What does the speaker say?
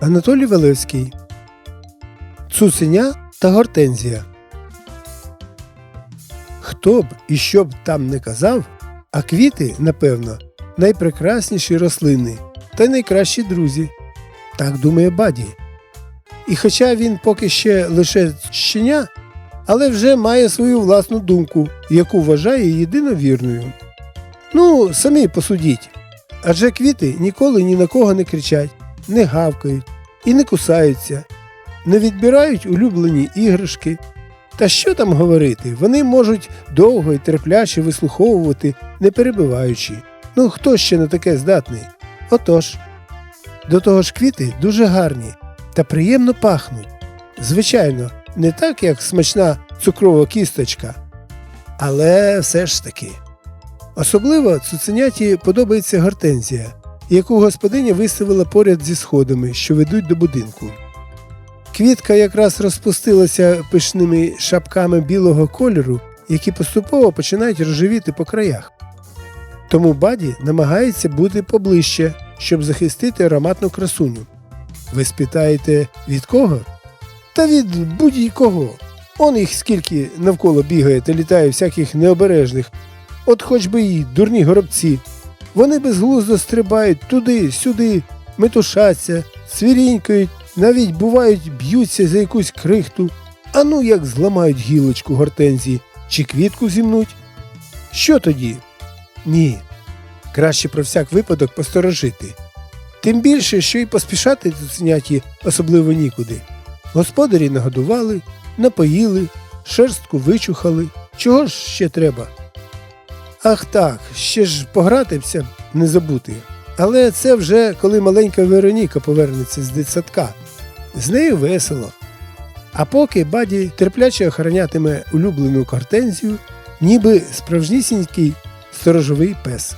Анатолій Велевський. Цуценя та гортензія. Хто б і що б там не казав, а квіти, напевно, найпрекрасніші рослини та найкращі друзі. Так думає Баді. І хоча він поки ще лише щеня, але вже має свою власну думку, яку вважає єдиновірною. Ну, самі посудіть. Адже квіти ніколи ні на кого не кричать, не гавкають і не кусаються, не відбирають улюблені іграшки. Та що там говорити, вони можуть довго і терпляче вислуховувати, не перебиваючи. Ну хто ще на таке здатний? Отож. До того ж квіти дуже гарні та приємно пахнуть. Звичайно, не так, як смачна цукрова кісточка, але все ж таки. Особливо цуценяті подобається гортензія, яку господиня виставила поряд зі сходами, що ведуть до будинку. Квітка якраз розпустилася пишними шапками білого кольору, які поступово починають рожевіти по краях. Тому баді намагається бути поближче, щоб захистити ароматну красуню. Ви спитаєте, від кого? Та від будь-якого. Он їх скільки навколо бігає та літає всяких необережних, от хоч би і дурні горобці. Вони безглуздо стрибають туди, сюди, метушаться, свірінькають, навіть бувають, б'ються за якусь крихту. А ну як зламають гілочку гортензії чи квітку зімнуть. Що тоді? Ні. Краще про всяк випадок посторожити. Тим більше, що й поспішати цуценяті особливо нікуди. Господарі нагодували, напоїли, шерстку вичухали. Чого ж ще треба? Ах так, ще ж погратися не забути. Але це вже коли маленька Вероніка повернеться з дитсадка. З нею весело. А поки баді терпляче охоронятиме улюблену кортензію, ніби справжнісінький сторожовий пес.